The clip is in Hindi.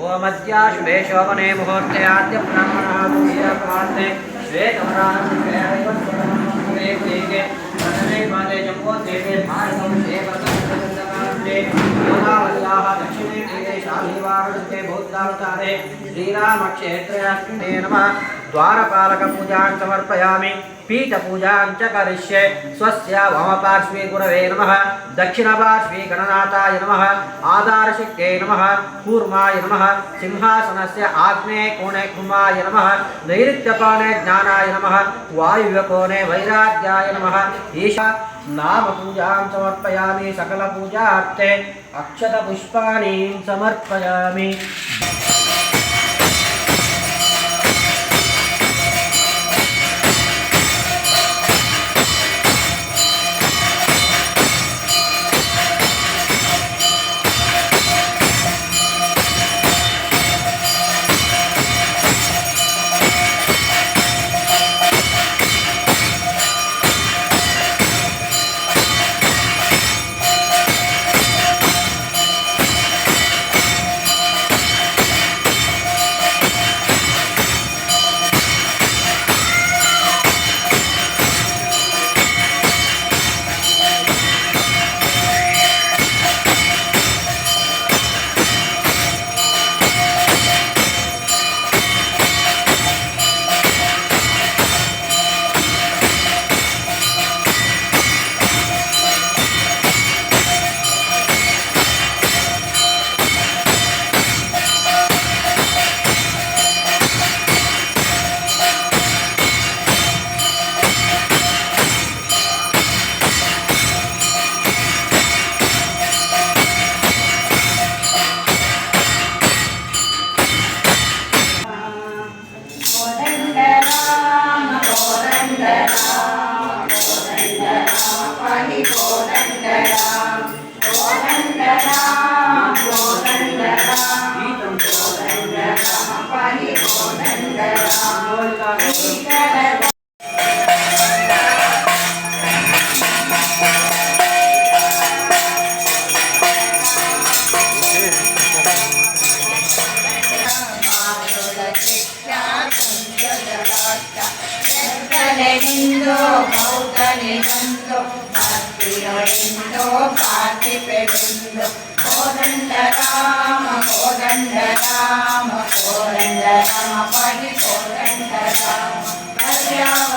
ओमद्याशुभे शोभने मुहूर्ते आद्य ब्राह्मणः प्रथमे पादे भारतं देवतन्त्रकान्ते योगावल्याः दक्षिणे तीरे शालीवारुणते बौद्धावतारे श्रीरामक्षेत्रे नमः। द्वारपालकपूजां समर्पयामि पीठपूजां च करिष्ये। स्वस्य वामपार्श्वे गुरवे नमः, दक्षिणपार्श्वे गणनाथाय नमः आधारशक्त्यै नमः, कूर्माय नमः, सिंहासनस्य आग्नेये कोणे कुमाय नमः नैऋत्यकोणे ज्ञानाय नमः, वायुव्यकोणे वैराग्याय नमः। ईशा नामपूजां समर्पयामि, सकलपूजार्थे अक्षतपुष्पाणि समर्पयामि। ఎంతో భౌతనిందో భక్తిలో పాతి పెడిందో కోదండ రామ కోదండ రామ కోదండ రామ పడి కోదండ రామ